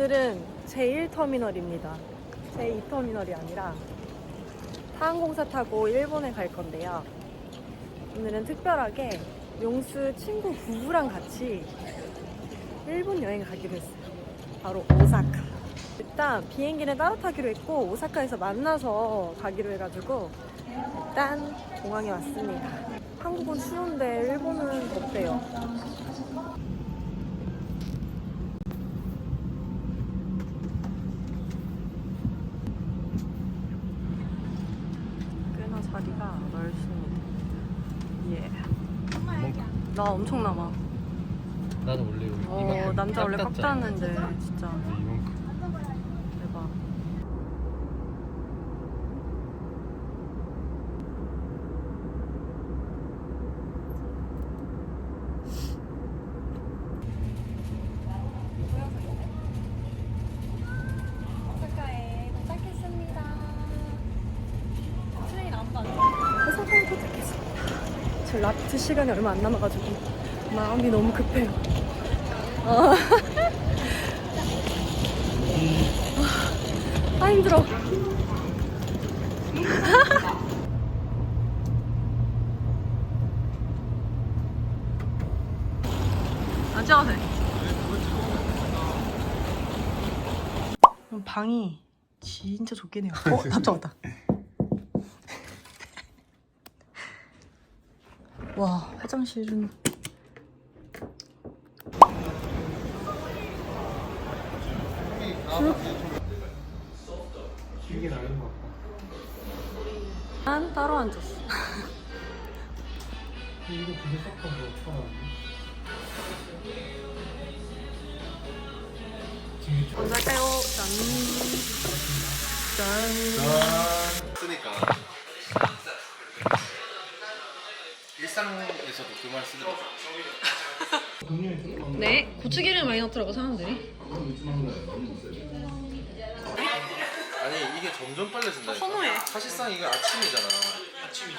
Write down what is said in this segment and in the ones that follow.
오늘은 제1터미널입니다. 제2터미널이 아니라 타항공사 타고 일본에 갈 건데요. 오늘은 특별하게 용수 친구 부부랑 같이 일본 여행 가기로 했어요. 바로 오사카. 일단 비행기는 따로 타기로 했고 오사카에서 만나서 가기로 해가지고 일단 공항에 왔습니다. 한국은 추운데 일본은 덥대요. 꽤나 자리가 넓습니다. 예. 나 엄청 남아. 나는 원래 여기 어, 이만큼 남자 원래 깎았잖아. 닿았는데 진짜 근데 이만큼 대박. 오사카에 도착했습니다. 트레인 안 받아. 오사카에 도착했습니다. 제 라프트 시간이 얼마 안 남아가지고 마음이 너무 급해요. 어. 아 힘들어. 안 찍어도 돼. 방이 진짜 좋긴 해요. 어? 답장 왔다. 와 화장실은 고추기름 많이 넣더라고 사람들이. 아니 이게 점점 빨라진다 선호해. 사실상 이거 아침이잖아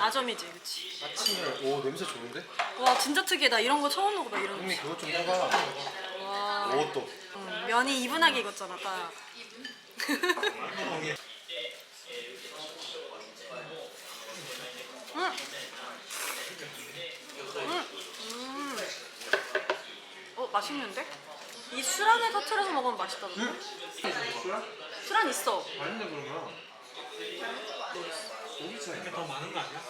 아점이지, 그렇지. 아침에 오 냄새 좋은데? 와 진짜 특이해. 나 이런 거 처음 먹어봐 이런 거. 형님 그거 좀 해봐 와. 오또 응, 면이 이분하게 익었잖아, 딱. 음. 음. 음. 어 맛있는데? 이 술안에 터트려서 먹으면 맛있다던데? 술안 있어. 아닌데 그러면 고기 차이 이게 더 많은 거 아니야?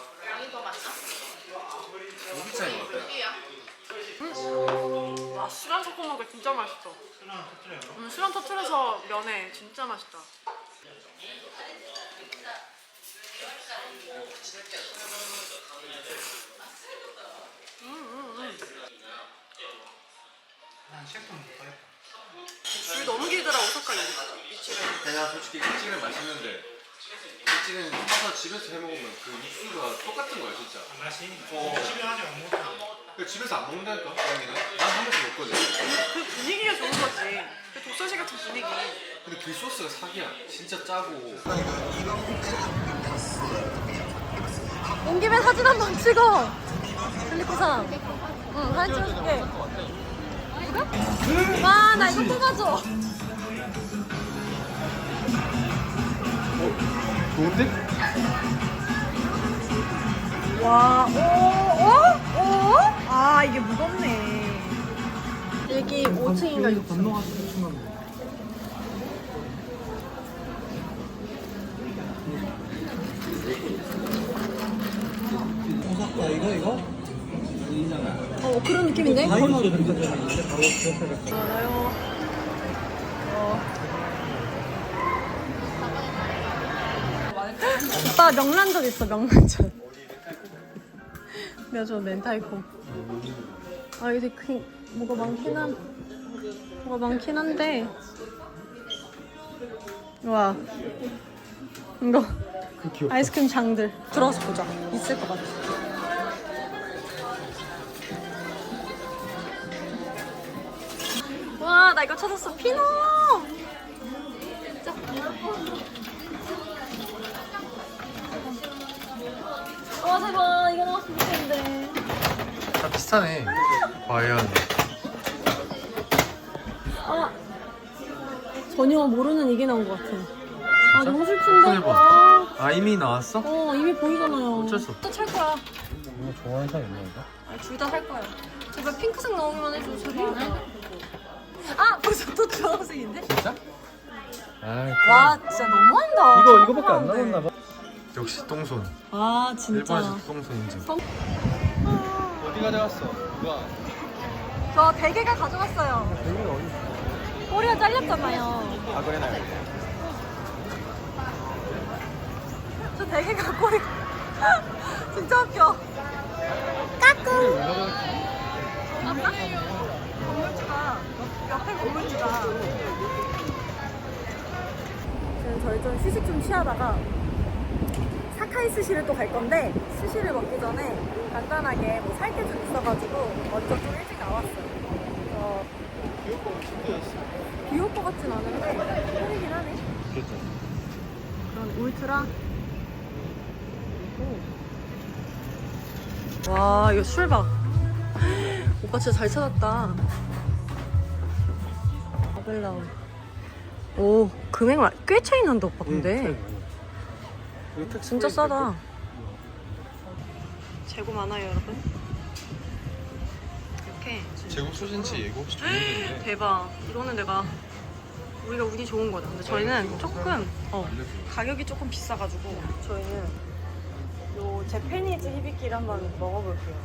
고기 차이 것 같아 와 술안 섞어 먹으면 진짜 맛있어. 음, 술안 터트려서 면에 진짜 맛있다. 줄 너무 길더라 오사카 이- 이 집에. 그냥 솔직히 일찍은 맛있는데 일찍은 사서 집에서 해 먹으면 그 육수가 똑같은 거야 진짜 맛이 어. 집에 하지 안그 집에서 안 먹는다니까 고양이는 난 한 번씩 먹거든 그 분위기가 좋은 거지. 그 독서실 같은 분위기. 근데 그 소스가 사기야 진짜 짜고 온 김에 사진 한 번 찍어. 필리프상. 응, 사진 찍어줄게. 그래? 와, 나 이거 뽑아줘. 좋은데? 와, 오, 어? 오? 아, 이게 무겁네. 여기 5층인가 6층. 건너가서 가면 오사카 이거 이거? 어, 그런 느낌인데? 다이너를 근접했는데 바로. 어. 오빠 명란젓 있어 명란젓. 내가 저 멘탈콩. 아 이게 그 뭐가 많긴 한 뭐가 많긴 한데. 와 이거 그 아이스크림 장들 들어가서 보자. 있을 것 같아. 와, 나 이거 찾았어. 피노! 진짜. 와, 대박. 이거 나왔으면 좋겠는데. 다 비슷하네 과연 아, 전혀 모르는 얘기 나온 것 같아. 아 너무 슬픈데. 해봐. 아, 아 이미 나왔어? 어 이미 보이잖아요. 어쩔 수 없다. 또 찰 거야. 이거 좋아하는 사람 있나 이거? 둘 다 살 거야. 제발 핑크색 나오기만 해줘 제발. 아 벌써 또 주황색인데? 진짜? 아 와 진짜 너무한다. 이거 이거밖에 안 남았나 봐. 역시 똥손. 아 진짜. 일본에서 똥손 인증. 어디 가져갔어? 누가? 저 대게가 가져갔어요. 여기가 어디? 꼬리가 잘렸잖아요. 아 그래 나 저 대게가 꼬리 진짜 웃겨. 까꿍. 건물주가. 지금 저희 좀 휴식 좀 취하다가 사카이 스시를 또 갈 건데 스시를 먹기 전에 간단하게 뭐 살 게 좀 있어가지고 먼저 좀 일찍 나왔어요. 어, 비올 것 같진 않은데 흐리긴 하네. 그렇죠. 그런 울트라. 오. 와 이거 술 봐. 오빠 진짜 잘 찾았다. 아벨라운. 오 금액 마- 꽤 차이 난다 오빠 근데. 진짜 싸다. 재고 많아요 여러분. 이렇게. 제국 소신치 예고 혹시 좋은데 대박. 이거는 내가 우리가 운이 좋은 거다. 근데 저희는 조금 어, 가격이 조금 비싸가지고 저희는 요 제페니즈 히비키를 한번 먹어볼게요.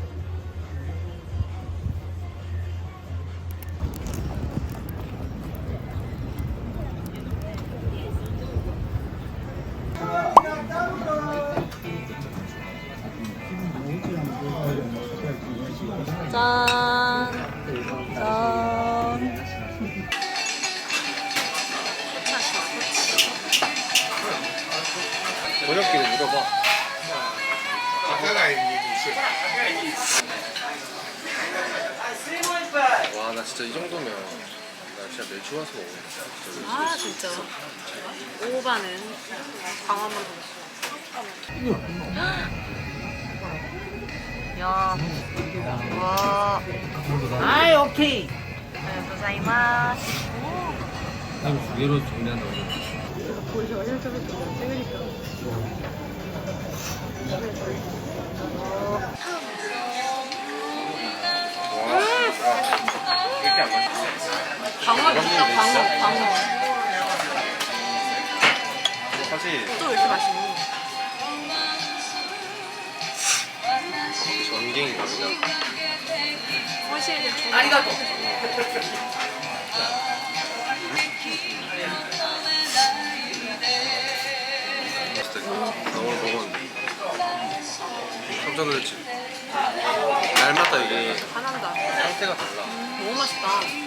번역기를 물어봐. 와나 진짜 이 정도면 나 진짜 매주 와서 먹는다. 아 진짜. 오바는 광화문 야. 와. 아이 오케이. 네, 고자이마스. 두 개로 정리한다고. 보이죠? 이렇게 하면 찍으니까. 광어 진짜 광어, 광어. 사실 또 왜 이렇게 맛있니? 그냥 훨씬 좀. 아리가또. 나 오늘 먹었는데 깜짝 놀랐지. 날마다 이게 반한다. 상태가 달라. 너무 맛있다.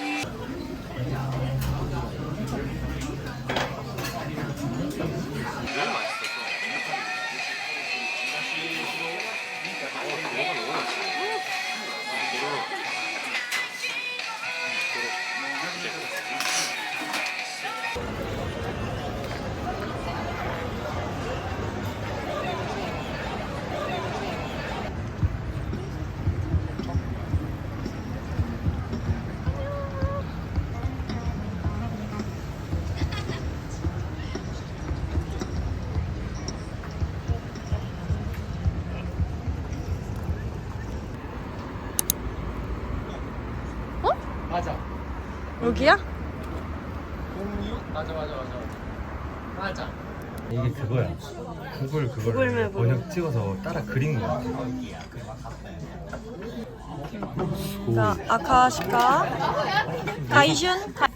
맞아. 여기야? 공유? 맞아 맞아 맞아. 맞아. 이게 그거야. 구글 그걸. 번역 찍어서 따라 그린 거야. 자, 아카시카. 가이슌. 가...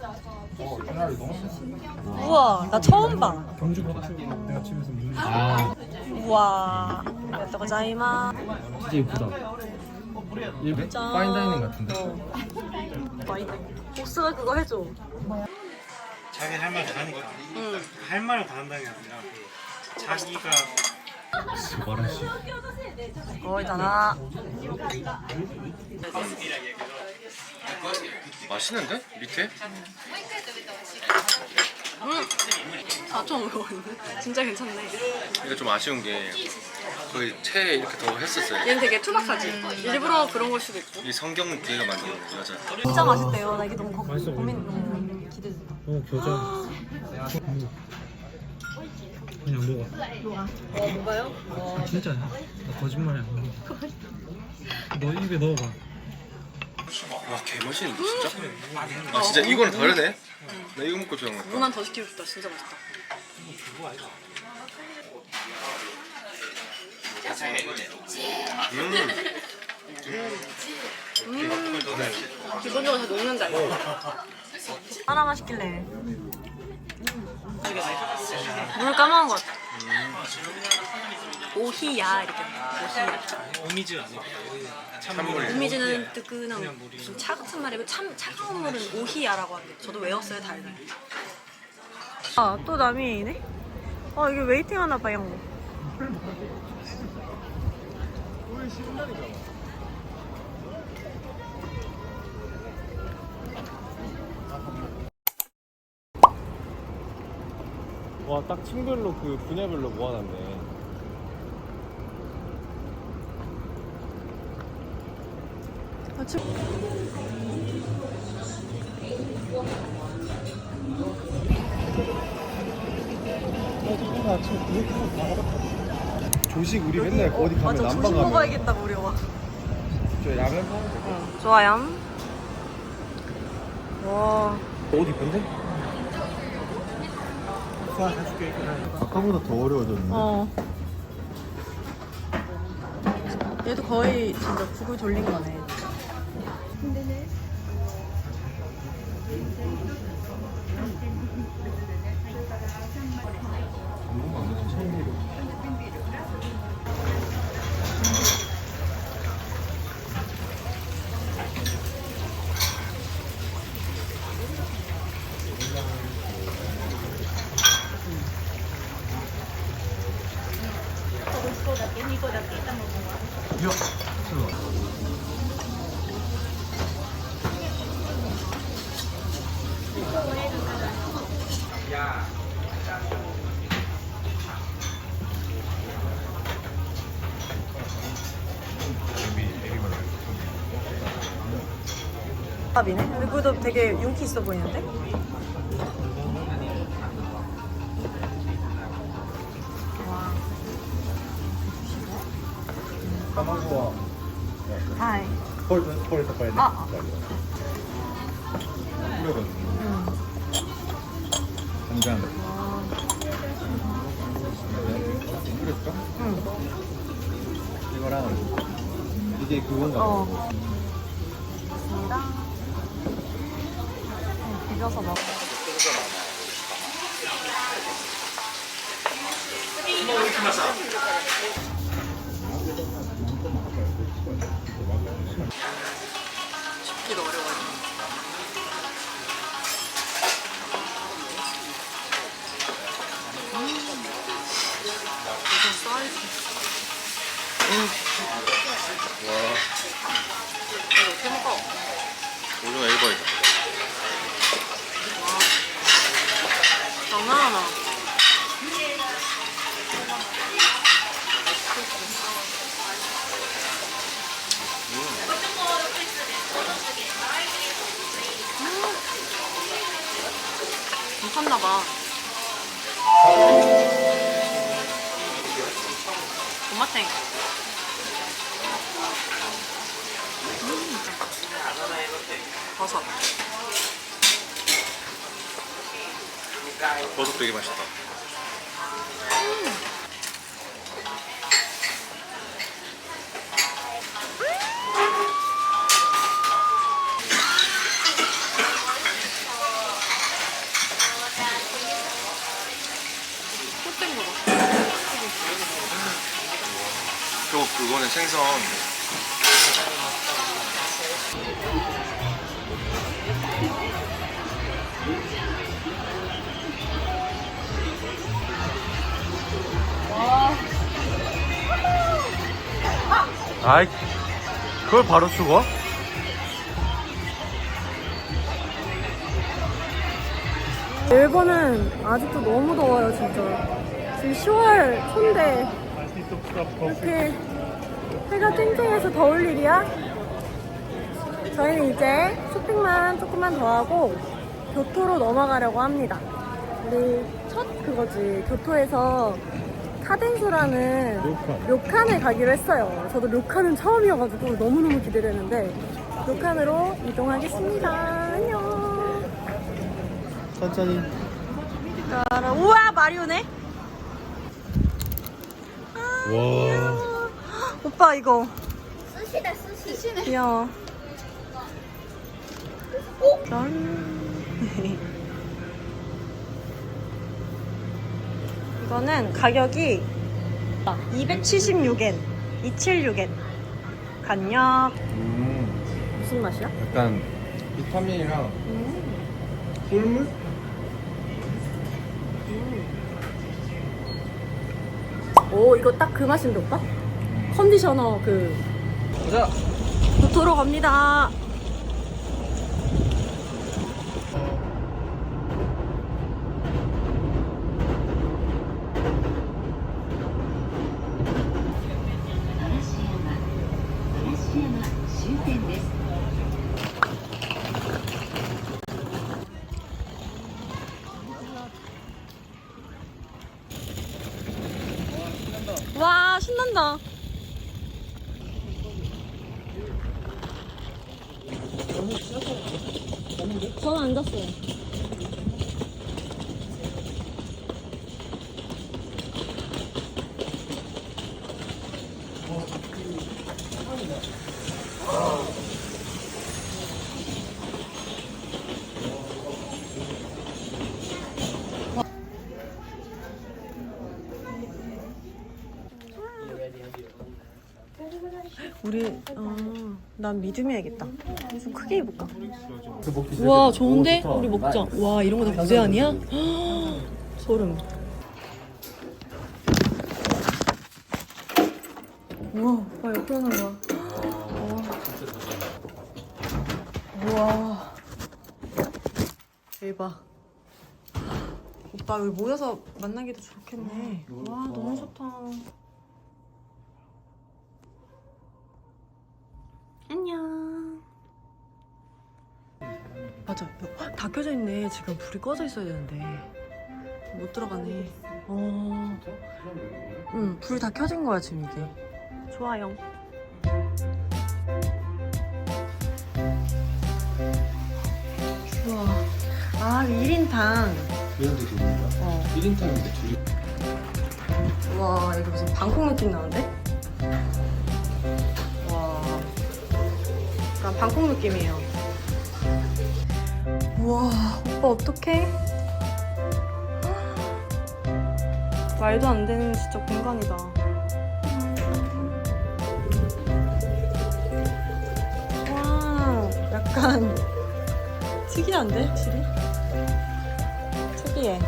우와, 나 처음 봐. 경주부터 내가 집에서 아 우와. 야또 고자이마. 진짜 예쁘다. 일본 짠. 파인다이닝 같은데. 어. 파인다이닝. 복스가 그거 해줘. 자기 할 말 다 하니까 응. 할 말을 다 한다는 게 아니라 그 자기가 스바라시. 거의 다나. 맛있는데? 밑에? 응. 4,500원인데? 진짜 괜찮네. 이게 좀 아쉬운 게 거의 채 이렇게 더 했었어요. 얘는 되게 투박하지. 일부러 그런 걸 수도 있고. 이 성경 뒤가 만든 거 여자. 진짜 맛있대요. 나 이게 너무 고, 맛있어 고민, 너무 기대된다. 어 교자. 그냥 먹어. 어, 뭐가요? 진짜야. 나 거짓말이 안 돼. 너 입에 넣어봐. 와 개맛있는데 진짜? 아 진짜 이거는 다르네? 나 이거 먹고 저런 거 무만 더 시키고 싶다. 진짜 맛있다. 음. 기본적으로 다 녹는다 이거. 하나 맛있길래. 물 까먹은 것 같아. 오히야 이렇게. 오히야. 오미즈 아니야? 찬물 우미즈는 뜨끈한 무슨 차 같은 말이고 참 차가운 물은 오히야라고 하는데 저도 외웠어요 달달. 아또 남이네? 아 이게 웨이팅 하나 봐요. 와딱 층별로 그 분야별로 모아놨네 아, 지- 조식 우리 맨날 어디 가면 맞아 남방 조식 가면 먹어야겠다고 우리 와. 저 라면 사 응, 좋아요. 와. 어디 건데? 아까보다 더 어려워졌는데 어. 얘도 거의 진짜 구글 돌린 거네. 이거도 되게 윤기 있어 보이는데? 와. 가마구와. 하이. 폴, 아. 음. 음. 음. 그거인가? 어. 비벼서 먹어. 이거 어떻게 먹어? 오징어 1번이다 장난 하나. 괜찮나 봐. 도마탱. 음. 버섯. 버섯 되게 맛있다 꽃된 거 봐. 저 그거는 생선 아이 그걸 바로 죽어? 일본은 아직도 너무 더워요, 진짜. 지금 10월 초인데 이렇게 해가 쨍쨍해서 더울 일이야? 저희는 이제 쇼핑만 조금만 더 하고 교토로 넘어가려고 합니다. 우리 첫 그거지. 교토에서 카덴소라는 료칸을 가기로 했어요. 저도 료칸은 처음이어가지고 너무너무 기대를 했는데 료칸으로 이동하겠습니다. 안녕. 천천히. 따라 우와 마리오네. 와. 오빠 이거. 수시다 수시. 귀여워. 짠. 이거는 가격이 276엔, 276엔. 간역. 음. 무슨 맛이야? 약간 비타민이랑 꿀물? 오 이거 딱 그 맛인데 오빠? 컨디셔너 그 가자. 도토로 갑니다. 와 신난다. 저는 안 잤어요. 우리 어, 난 해야겠다. 좀 크게 입을까? 와 좋은데? 우리 먹자. 와 이런 거다 부제 아니야? 소름. 우와 오빠 옆에 하는 거야. 우와. 대박. 오빠 여기 모여서 만나기도 좋겠네. 와 너무 좋다. 맞아. 헉, 다 켜져 있네. 지금 불이 꺼져 있어야 되는데. 못 들어가네. 어. 응, 불 다 켜진 거야, 지금 이게. 좋아요. 우와. 아, 1인당. 이런데 좋은가? 어. 1인탕인데 둘이. 와, 이거 무슨 방콕 느낌 나는데? 와. 약간 방콕 느낌이에요. 우와, 오빠 어떡해? 말도 안 되는 진짜 공간이다. 와, 약간 특이한데, 확실히? 특이해.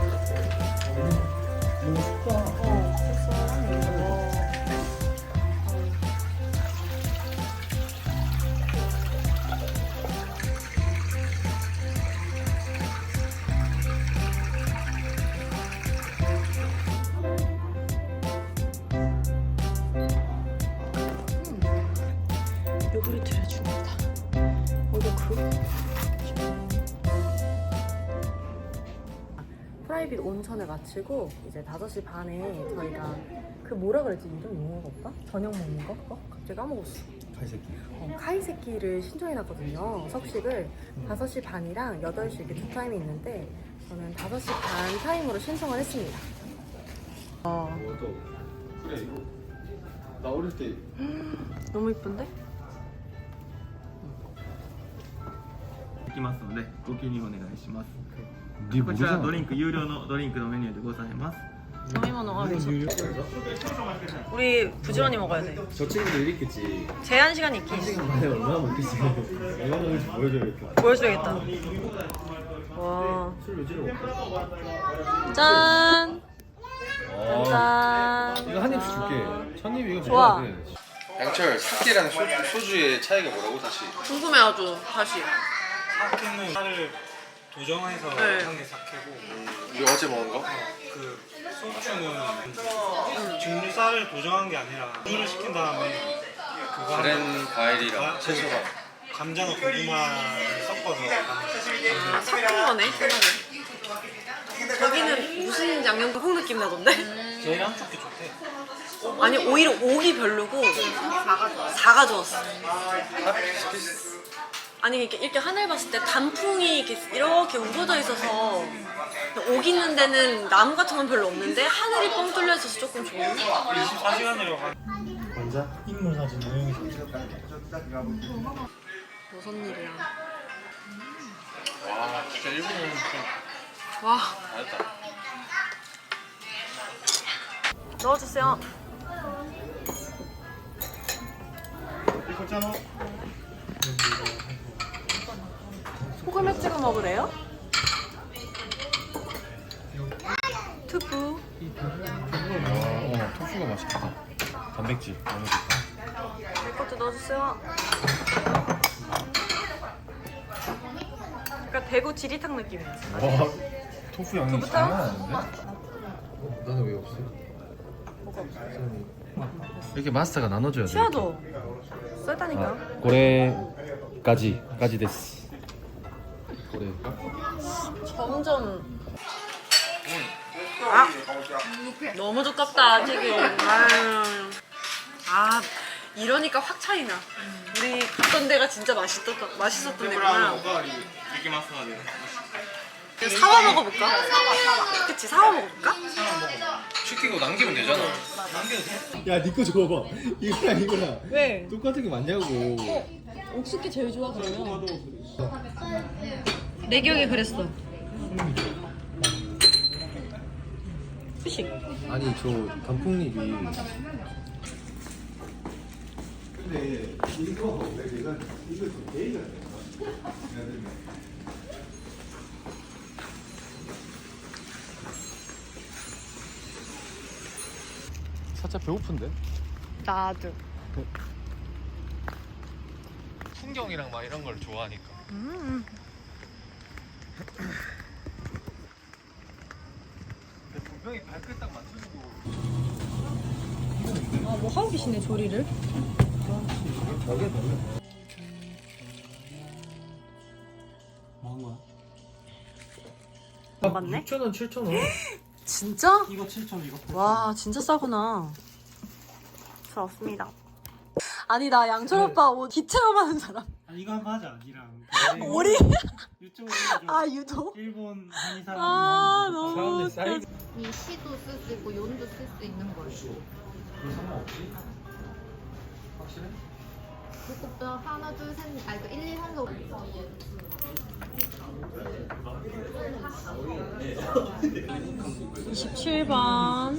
어, 프라이빗 온천을 마치고 이제 5시 반에 저희가 그 뭐라 그랬지 이름 용어가 없다? 저녁 먹는 거? 어? 갑자기 까먹었어 갈색이. 어, 카이세키를 신청해놨거든요 석식을 5시 반이랑 8시 이렇게 두 타임이 있는데 저는 5시 반 타임으로 신청을 했습니다 어, 맞아. 그래 이거. 나 어릴 때 너무 이쁜데? きますのでご記入お願いします 네 こちらドリンク有料のドリンクのメニューでございます 저희만 아 이건 유료. 우리 부지런히 먹어야 돼 저 친구들 이랬겠지. 제한 시간이 있긴 한 시간 만에 얼마나 먹겠지. 얼마나 먹을지 보여줘야겠다. 보여줘야겠다 와 술 위주로 먹자. 짠! 아, 짠! 이거 한 입씩 줄게. 천입 이거 좋아. 줘야 돼. 양철 사케랑 소주, 소주의 차이가 뭐라고 다시? 궁금해 아주 다시 사케는 쌀을 도정해서 네. 한 게 사케고 우리 어제 먹은 거? 그 소주는 증류 쌀을 도정한 게 아니라 물을 식힌 다음에 그거 다른 과일이랑 아, 채소가 감자나 고구마를 섞어서 아, 섞은 거네 저기는 무슨 양념국 느낌 나던데? 제일 한쪽이 좋대. 아니 오히려 옥이 별로고 사가 좋았어. 아니 이렇게 이렇게 하늘 봤을 때 단풍이 이렇게 이렇게 우거져 있어서 옥 있는 데는 나무 같은 건 별로 없는데 하늘이 뻥 뚫려 있어서 조금 좋은. 24시간으로 가. 완자 인물 사진 모형이 무슨 일이야? 와 진짜 일본은 좀와 잘했다. 넣어주세요. 이거 잖아. 소금에 찍어 먹으래요? 투부. 어 토fu가 맛있겠다 단백질 너무 좋다 내 것도 넣어주세요. 약간 대구 지리탕 느낌이야. 와 토fu 양이 장난 아닌데? 나는 왜 없어? 이렇게 마스터가 나눠줘야 돼 치아도 썰다니까. 고래까지 까지 됐어 고래 점점. 아 너무 두껍다 튀김. 아유. 아 이러니까 확 차이나. 우리 갔던 데가 진짜 맛있었던 맛있었던 데구나. おかわりできますので。 사와 먹어볼까? 사와. 그치 사와 먹어볼까? 시키고 남기면 되잖아. 야 니꺼 줘봐 이거랑 이거랑 왜? 똑같은 게 맞냐고 옥수수 제일 좋아 그러면. 내 기억에 그랬어. 후식. 아니 저 단풍잎이 살짝 배고픈데? 나도. 풍경이랑 막 이런 걸 좋아하니까. 분명히 발끝 딱 맞춰주고. 아 뭐 하고 계시네 조리를? 뭐한 거야? 맞네? 6,000원 7,000원 진짜? 이거 7점 이거. 와 진짜 싸구나. 잘 없습니다. 아니 나 양철 오빠 옷 기체험하는 사람. 아 이거 한번 하자. 니랑. 오리? 유튜브. 아 유도? 일본 한의 사람. 아 너무 사람들 웃겨. 사이즈 이 시도 쓸 수 있고 용도 쓸 수 있는 거예요. 그것도 하나 둘셋 아니 그 1, 2, 3도 27번.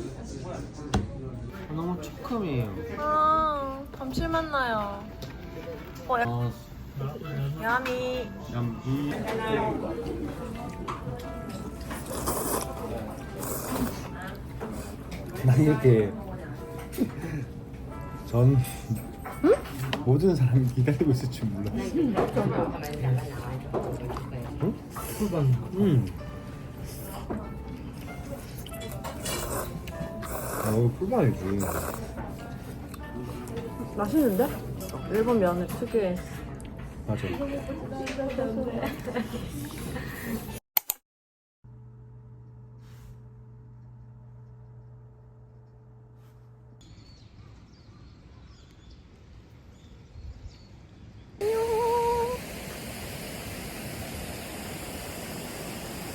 너무 초큼이에요 아 감칠맛 나요. 어 약. 아 야미. 얌난 이렇게 전 모든 사람이 기다리고 있을 줄 몰랐어. 응? 응. 아, 이거 풀반이지. 맛있는데? 일본 면의 특유의. 맞아.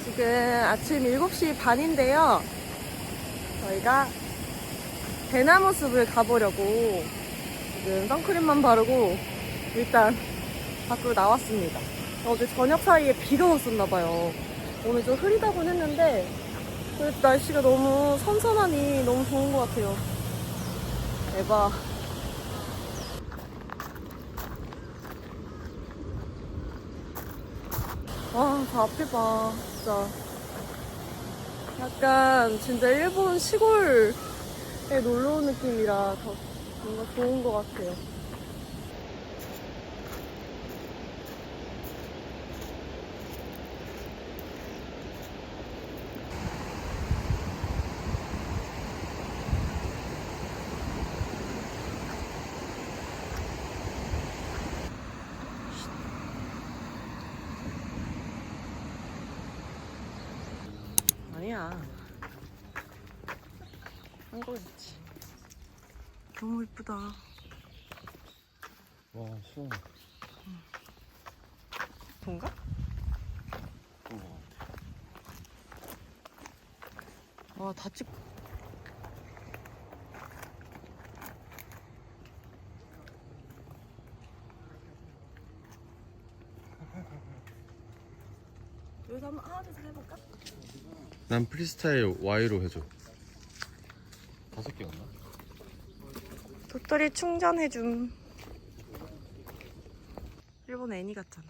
지금 아침 7시 반인데요. 저희가 대나무 숲을 가보려고 지금 선크림만 바르고 일단 밖으로 나왔습니다. 어제 저녁 사이에 비가 왔었나봐요. 오늘 좀 흐리다곤 했는데 그래도 날씨가 너무 선선하니 너무 좋은 것 같아요. 대박. 와, 저 앞에 봐. 진짜. 약간 진짜 일본 시골 에 놀러 온 느낌이라 더 뭔가 좋은 것 같아요. 아니 아니야. 한국이지. 너무 이쁘다. 와 시원해 뭔가? 와, 다 찍. 여기서 한번 하나 둘셋 해볼까? 난 프리스타일 Y로 해줘 다섯 개였나? 도토리 충전해줌. 일본 애니 같잖아.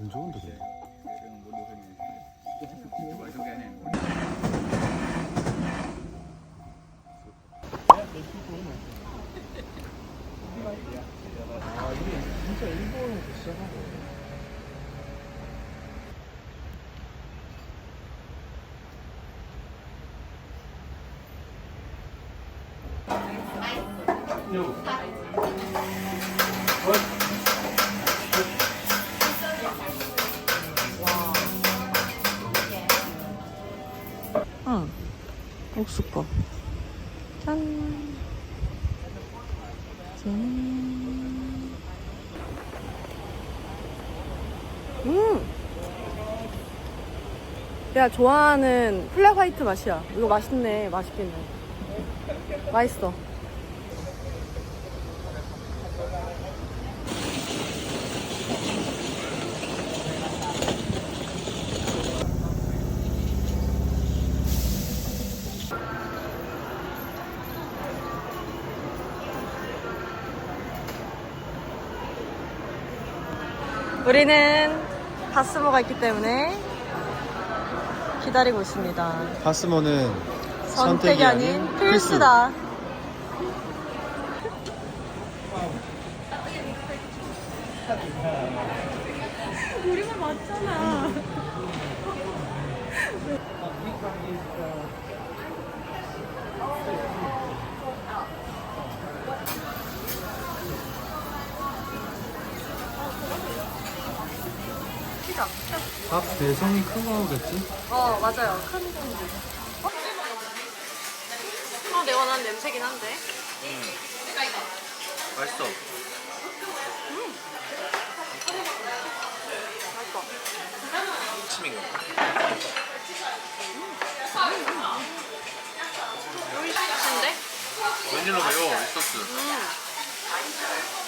안 좋은데 근데 응. 옥수 거. 짠. 짠. 음. 내가 좋아하는 플랫 화이트 맛이야. 이거 맛있네. 맛있겠네. 맛있어. 우리는 바스모가 있기 때문에 기다리고 있습니다. 파스모는 선택이 아닌 필수다. 우리만 맞잖아. 밥 배송이 큰 거겠지? 어 맞아요 큰 공기 어? 어 내가 원하는 냄새긴 한데 맛있어 맛있어 침인가? 맛있는데? 웬일로 매워 이 소스 음